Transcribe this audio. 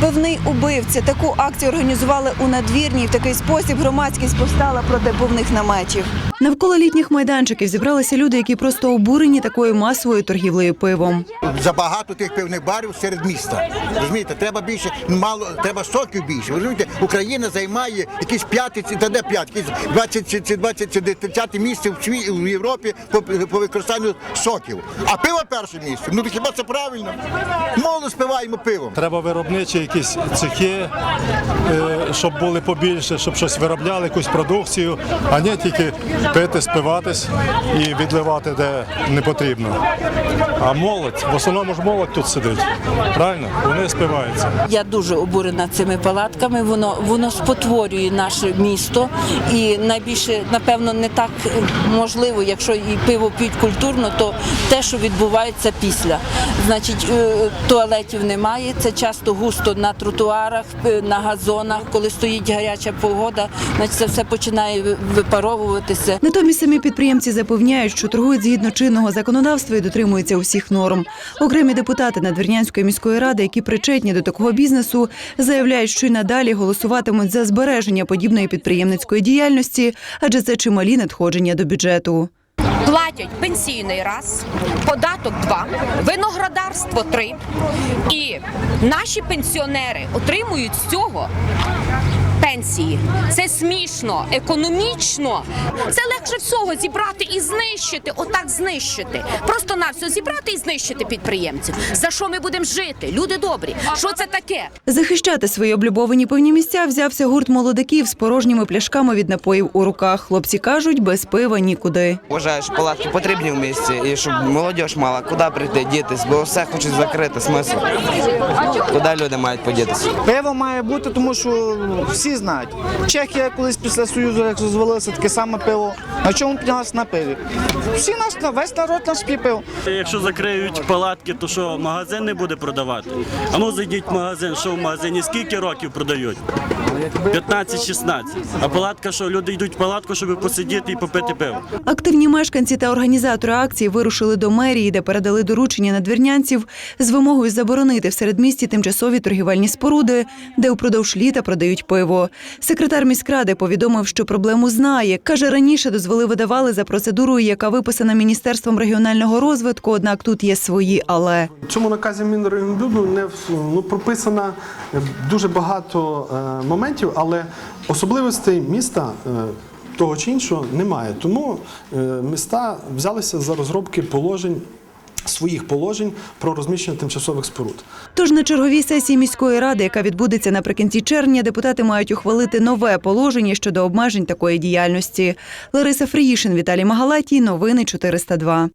Пивний убивця. Таку акцію організували у надвірній. В такий спосіб громадськість повстала проти пивних наметів. Навколо літніх майданчиків зібралися люди, які просто обурені такою масовою торгівлею пивом. Забагато тих пивних барів серед міста. Розумієте, треба більше, мало треба соків більше. Розумієте, Україна займає якісь п'яті, ці- та де п'ять, 20 чи- чи 20 чи 30 місце в сві- в Європі по, по використанню соків. А пиво перше місце. Ну то хіба це правильно? Мало спиваємо пивом. Треба виробничі якісь цехи, е, щоб були побільше, щоб щось виробляли, якусь продукцію, а не тільки пити, спиватись і відливати де не потрібно. А молодь, в основному ж молодь тут сидить. Правильно? Вони спиваються. Я дуже обурена цими палатками. Воно воно спотворює наше місто, і найбільше, напевно, не так можливо, якщо і пиво п'ють культурно, то те, що відбувається після. Значить, е, туалетів немає. Це часто густо на тротуарах, е, на газонах. Коли стоїть гаряча погода, значить це все починає випаровуватися. Натомість самі підприємці запевняють, що торгують згідно чинного законодавства і дотримуються усіх норм. Окремі депутати Надвірнянської міської ради, які причетні до такого бізнесу, заявляють, що й надалі голосуватимуть за збереження подібної підприємницької діяльності, адже це чималі надходження до бюджету. платять пенсійний раз, податок два, виноградарство три. І наші пенсіонери отримують з цього пенсії. Це смішно, економічно. Це легше всього зібрати і знищити, отак знищити. Просто на все зібрати і знищити підприємців. За що ми будемо жити? Люди добрі. Що це таке? Захищати свої облюбовані пивні місця взявся гурт молодиків з порожніми пляшками від напоїв у руках. Хлопці кажуть, без пива нікуди. Вважаю, що палатки потрібні в місті і щоб молодь мала куди прийти дітись, бо все хочуть закрити смисл. Куди люди мають подітися? Пиво має бути, тому що всі знають. Чехія колись після Союзу, як розвалилася, таке саме пиво. На чому піднялася на пиві? Всі нас, весь народ наш п'є. Якщо закриють палатки, то що магазин не буде продавати? А ну зайдіть в магазин, що в магазині скільки років продають? 15-16. А палатка, що люди йдуть в палатку, щоб посидіти і попити пиво. Активні мешканці та організатори акції вирушили до мерії, де передали доручення надвірнянців з вимогою заборонити в середмісті тимчасові торгівельні споруди, де упродовж літа продають пиво. Секретар міськради повідомив, що проблему знає. Каже, раніше дозволи видавали за процедурою, яка виписана міністерством регіонального розвитку. Однак тут є свої але. В цьому наказі Мінрегіонбуду не ну, прописано е, дуже багато е, моментів, але особливостей міста. е, того чи іншого немає. Тому е, міста взялися за розробки положень, своїх положень про розміщення тимчасових споруд. Тож на черговій сесії міської ради, яка відбудеться наприкінці червня, депутати мають ухвалити нове положення щодо обмежень такої діяльності. Лариса Фріїшин, Віталій Магалатій. Новини 402.